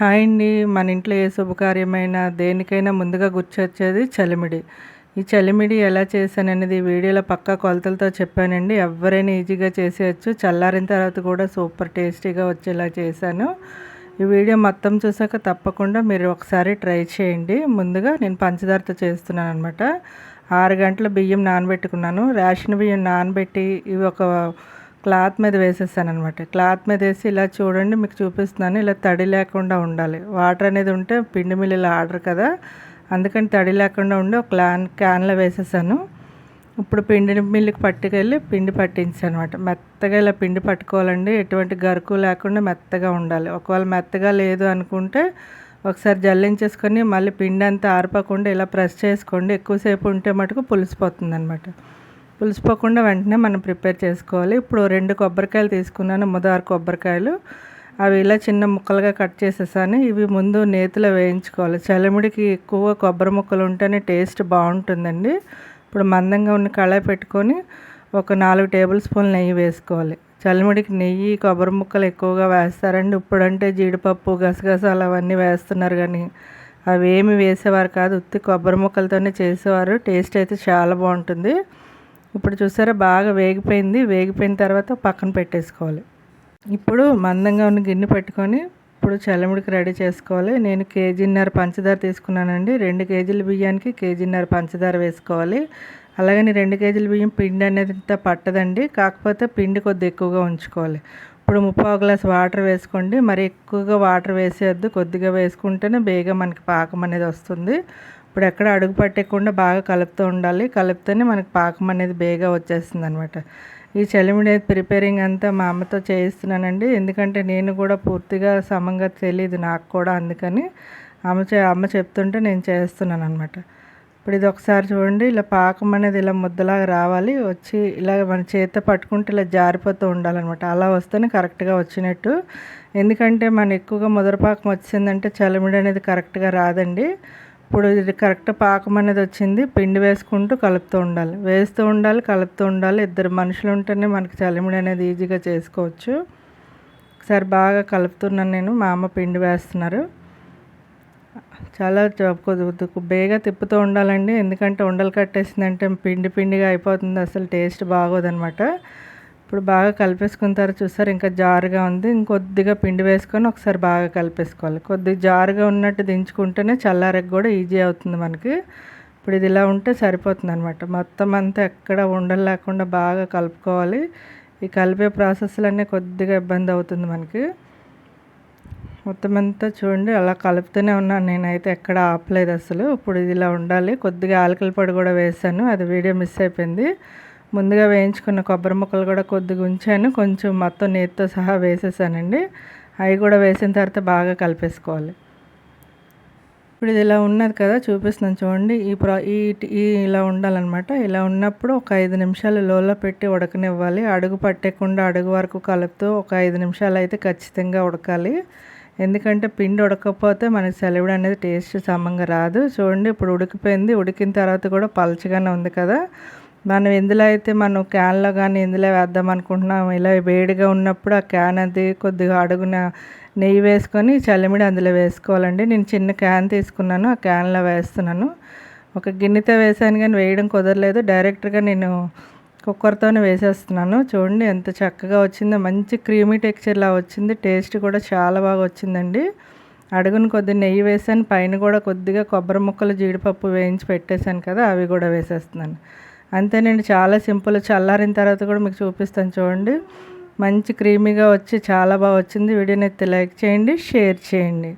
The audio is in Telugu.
హాయ్ అండి. మన ఇంట్లో ఏ శుభకార్యమైనా దేనికైనా ముందుగా గుర్చొచ్చేది చలిమిడి. ఈ చలిమిడి ఎలా చేశాననేది వీడియోలో పక్కా కొలతలతో చెప్పానండి. ఎవరైనా ఈజీగా చేసేయచ్చు. చల్లారిన తర్వాత కూడా సూపర్ టేస్టీగా వచ్చేలా చేశాను. ఈ వీడియో మొత్తం చూసాక తప్పకుండా మీరు ఒకసారి ట్రై చేయండి. ముందుగా నేను పంచదారతో చేస్తున్నాను అనమాట ఆరు గంటల బియ్యం నానబెట్టుకున్నాను. రేషన్ బియ్యం నానబెట్టి ఇవి ఒక క్లాత్ మీద వేసేసాను అనమాట క్లాత్ మీద వేసి ఇలా చూడండి మీకు చూపిస్తున్నాను. ఇలా తడి లేకుండా ఉండాలి. వాటర్ అనేది ఉంటే పిండి మిల్లు ఇలా ఆర్డర్ కదా. అందుకని తడి లేకుండా ఉండి ఒక క్లాన్ క్యాన్లో వేసేసాను. ఇప్పుడు పిండి మిల్లుకి పట్టుకెళ్ళి పిండి పట్టించాను అనమాట మెత్తగా ఇలా పిండి పట్టుకోవాలండి. ఎటువంటి గరుకు లేకుండా మెత్తగా ఉండాలి. ఒకవేళ మెత్తగా లేదు అనుకుంటే ఒకసారి జల్లించేసుకొని మళ్ళీ పిండి అంతా ఆరిపోకుండా ఇలా ప్రెస్ చేసుకోండి. ఎక్కువసేపు ఉంటే మటుకు పులిసిపోతుంది అనమాట పులిసిపోకుండా వెంటనే మనం ప్రిపేర్ చేసుకోవాలి. ఇప్పుడు రెండు కొబ్బరికాయలు తీసుకున్నాను ముదారు కొబ్బరికాయలు. అవి ఇలా చిన్న ముక్కలుగా కట్ చేసేసాను. ఇవి ముందు నేతిలో వేయించుకోవాలి. చలిమిడికి ఎక్కువ కొబ్బరి ముక్కలు ఉంటేనే టేస్ట్ బాగుంటుందండి. ఇప్పుడు మందంగా ఉన్న కళాయి పెట్టుకొని ఒక నాలుగు టేబుల్ స్పూన్ నెయ్యి వేసుకోవాలి. చలిమిడికి నెయ్యి కొబ్బరి ముక్కలు ఎక్కువగా వేస్తారండి. ఇప్పుడంటే జీడిపప్పు గసగసాలు అవన్నీ వేస్తున్నారు కానీ అవి ఏమి వేసేవారు కాదు. ఉత్తి కొబ్బరి ముక్కలతోనే చేసేవారు. టేస్ట్ అయితే చాలా బాగుంటుంది. ఇప్పుడు చూసారా బాగా వేగిపోయింది. వేగిపోయిన తర్వాత పక్కన పెట్టేసుకోవాలి. ఇప్పుడు మందంగా ఉన్న గిన్నె పెట్టుకొని ఇప్పుడు చల్లముడికి రెడీ చేసుకోవాలి. నేను కేజీన్నర పంచదార తీసుకున్నానండి. రెండు కేజీల బియ్యానికి కేజీన్నర పంచదార వేసుకోవాలి. అలాగని రెండు కేజీల బియ్యం పిండి అనేది ఇంత పట్టదండి. కాకపోతే పిండి కొద్ది ఎక్కువగా ఉంచుకోవాలి. ఇప్పుడు ముప్పావు గ్లాస్ వాటర్ వేసుకోండి. మరి ఎక్కువగా వాటర్ వేసేయద్దు. కొద్దిగా వేసుకుంటేనే బేగా మనకి పాకం అనేది వస్తుంది. ఇప్పుడు ఎక్కడ అడుగు పట్టకుండా బాగా కలుపుతూ ఉండాలి. కలిపితేనే మనకి పాకం అనేది బేగా వచ్చేస్తుంది అనమాట ఈ చలిమిడి ప్రిపేరింగ్ అంతా మా అమ్మతో చేయిస్తున్నానండి. ఎందుకంటే నేను కూడా పూర్తిగా సమంగా తెలియదు నాకు కూడా అందుకని అమ్మ చే అమ్మ చెప్తుంటే నేను చేస్తున్నాను అనమాట ఇప్పుడు ఇది ఒకసారి చూడండి. ఇలా పాకం అనేది ఇలా ముద్దలాగా రావాలి. వచ్చి ఇలా మన చేత పట్టుకుంటే ఇలా జారిపోతూ ఉండాలన్నమాట. అలా వస్తేనే కరెక్ట్గా వచ్చినట్టు. ఎందుకంటే మన ఎక్కువగా ముదరపాకం వచ్చిందంటే చలిమిడి అనేది కరెక్ట్గా రాదండి. ఇప్పుడు ఇది కరెక్ట్ పాకం అనేది వచ్చింది. పిండి వేసుకుంటూ కలుపుతూ ఉండాలి. వేస్తూ ఉండాలి కలుపుతూ ఉండాలి. ఇద్దరు మనుషులు ఉంటేనే మనకి చలిమిడి అనేది ఈజీగా చేసుకోవచ్చు. ఒకసారి బాగా కలుపుతున్నాను నేను. మా అమ్మ పిండి వేస్తున్నారు. చాలా బేగా తిప్పుతూ ఉండాలండి. ఎందుకంటే ఉండలు కట్టేసిందంటే పిండి పిండిగా అయిపోతుంది. అసలు టేస్ట్ బాగోదనమాట. ఇప్పుడు బాగా కలిపేసుకున్న తర్వాత చూసారు ఇంకా జారుగా ఉంది. ఇంకొద్దిగా పిండి వేసుకొని ఒకసారి బాగా కలిపేసుకోవాలి. కొద్దిగా జారుగా ఉన్నట్టు దించుకుంటేనే చల్లారకు కూడా ఈజీ అవుతుంది మనకి. ఇప్పుడు ఇది ఇలా ఉంటే సరిపోతుంది అనమాట మొత్తం అంతా ఎక్కడ ఉండలు లేకుండా బాగా కలుపుకోవాలి. ఈ కలిపే ప్రాసెస్లన్నీ కొద్దిగా ఇబ్బంది అవుతుంది మనకి. మొత్తం అంతా చూడండి అలా కలుపుతూనే ఉన్నాను. నేనైతే ఎక్కడ ఆపలేదు అసలు. ఇప్పుడు ఇది ఇలా ఉండాలి. కొద్దిగా ఆలకల పొడి కూడా వేసాను. అది వీడియో మిస్ అయిపోయింది. ముందుగా వేయించుకున్న కొబ్బరి ముక్కలు కూడా కొద్దిగా ఉంచాను. కొంచెం మొత్తం నీటితో సహా వేసేసానండి. అవి కూడా వేసిన తర్వాత బాగా కలిపేసుకోవాలి. ఇప్పుడు ఇది ఇలా ఉన్నది కదా చూపిస్తున్నాను చూడండి. ఈ ప్రా ఈ ఇలా ఉండాలన్నమాట. ఇలా ఉన్నప్పుడు ఒక ఐదు నిమిషాలు లోలో పెట్టి ఉడకనివ్వాలి. అడుగు పట్టకుండా అడుగు వరకు కలుపుతూ ఒక ఐదు నిమిషాలు అయితే ఖచ్చితంగా ఉడకాలి. ఎందుకంటే పిండి ఉడకపోతే మనకి సెలవుడు అనేది టేస్ట్ సమంగా రాదు. చూడండి ఇప్పుడు ఉడికిపోయింది. ఉడికిన తర్వాత కూడా పలచగానే ఉంది కదా. మనం ఎందులో అయితే మనం క్యాన్లో కానీ ఎందులో వేద్దాం అనుకుంటున్నాం ఇలా వేడిగా ఉన్నప్పుడు ఆ క్యాన్ అది కొద్దిగా అడుగున నెయ్యి వేసుకొని చలిమిడి అందులో వేసుకోవాలండి. నేను చిన్న క్యాన్ తీసుకున్నాను ఆ క్యాన్లో వేస్తున్నాను. ఒక గిన్నెతో వేసాను కానీ వేయడం కుదరలేదు. డైరెక్ట్గా నేను కుక్కర్తోనే వేసేస్తున్నాను. చూడండి ఎంత చక్కగా వచ్చిందో మంచి క్రీమీ టెక్చర్లా వచ్చింది. టేస్ట్ కూడా చాలా బాగా వచ్చిందండి. అడుగున కొద్దిగా నెయ్యి వేసాను పైన కూడా కొద్దిగా కొబ్బరి ముక్కలు జీడిపప్పు వేయించి పెట్టేశాను కదా అవి కూడా వేసేస్తున్నాను. అంతేనండి చాలా సింపుల్. చల్లారిన తర్వాత కూడా మీకు చూపిస్తాను చూడండి. మంచి క్రీమీగా వచ్చి చాలా బాగా వచ్చింది. వీడియోని అయితే లైక్ చేయండి షేర్ చేయండి.